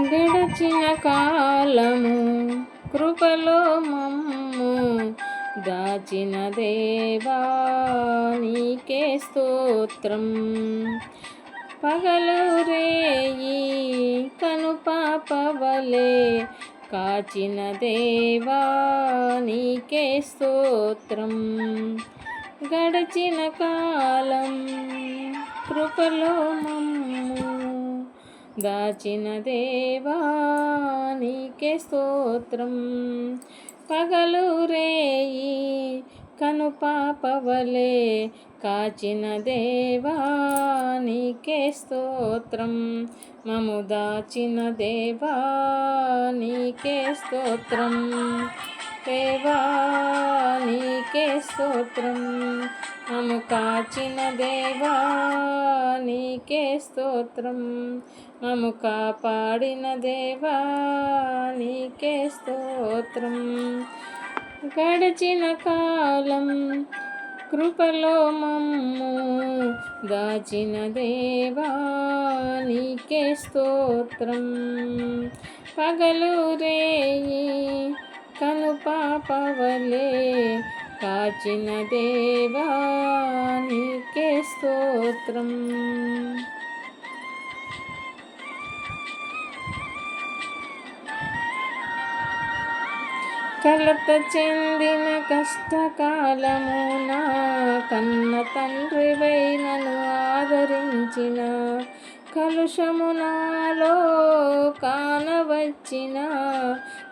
గడచిన కాలము కృపలో మమ్ము దాచిన దేవా నీకే స్తోత్రం. పగలు రేయి కను పాపవలే కాచిన దేవా నీకే స్తోత్రం. గడచిన కాలం కృపలో మమ్ము దాచిన దేవానికే స్తోత్రం. పగలు రేయి కను పాపవలే కాచిన దేవానికే స్తోత్రం. మము దాచిన దేవానికే స్తోత్రం. దేవానికే స్తోత్రం. మము కాచిన దేవా నీకే స్తోత్రం. మము కాపాడిన దేవా నీకే స్తోత్రం. గడిచిన కాలం కృపలో మమ్ము దాచిన దేవా నీకే స్తోత్రం. పగలు రేయి కను పాపవలే కాచిన దేవా నీకే స్తోత్రం. కలత చెందిన కష్టకాలమున కన్న తండ్రివై నన్ను ఆదరించిన కలుషమునాలో కానవచ్చిన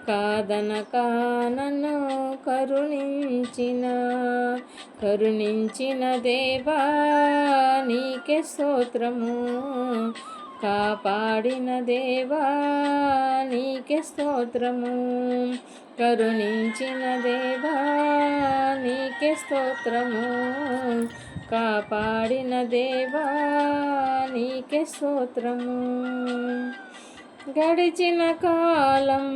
కాదన కానను కరుణించిన కరుణించిన దేవా నీకే స్తోత్రము. కాపాడిన దేవా నీకే స్తోత్రము. కరుణించిన దేవా నీకే స్తోత్రము. కాపాడిన దేవా నీకే స్తోత్రము. గడిచిన కాలం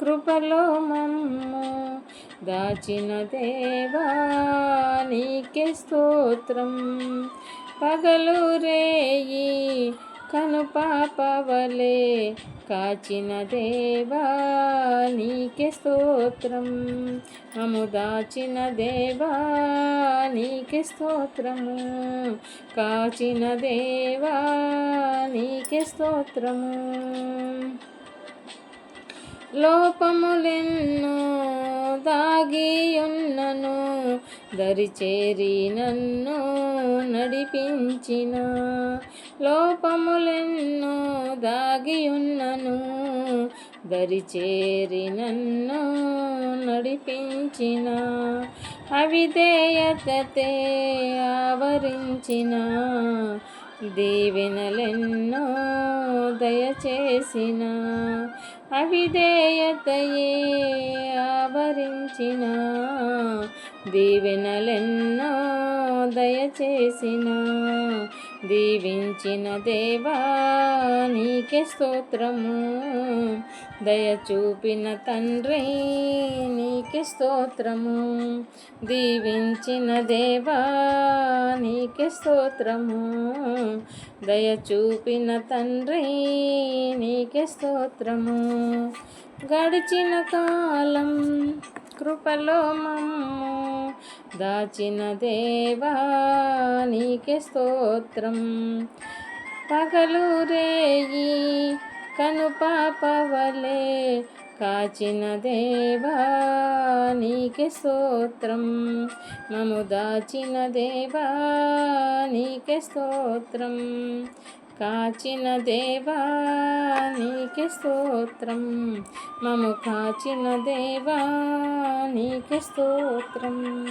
కృపలో మమ్ము దాచిన దేవా నీకే స్తోత్రం. పగలు రేయి కనుపాపవలే కాచిన దేవా నీకే స్తోత్రం. మము దాచిన దేవా నీకే స్తోత్రము. కాచిన దేవా నీకే స్తోత్రము. లోపములెన్నో దాగి ఉన్నను దరిచేరి నన్ను నడిపించిన. లోపములెన్నో దాగి ఉన్నను దరిచేరి నన్ను నడిపించిన. అవిధేయతతే ఆవరించిన దీవెనలెన్నో దయచేసిన. అవిధేయతయే ఆవరించిన దీవెనలెన్నో దయచేసిన. దీవించిన దేవా నీకే స్తోత్రము. దయ చూపిన తండ్రి నీకే స్తోత్రము. దీవించిన దేవా నీకే స్తోత్రము. దయ చూపిన తండ్రి నీకే స్తోత్రము. గడిచిన కాలం కృపలో మమ్ము దాచిన దేవా నీకే స్తోత్రం. పగలు రేయి కను పాపవలే కాచిన దేవా నీకే స్తోత్రం. మము దాచిన దేవా నీకే స్తోత్రం. కాచిన దేవా నీకే స్తోత్రం. మము కాచిన దేవా నీకే స్తోత్రం.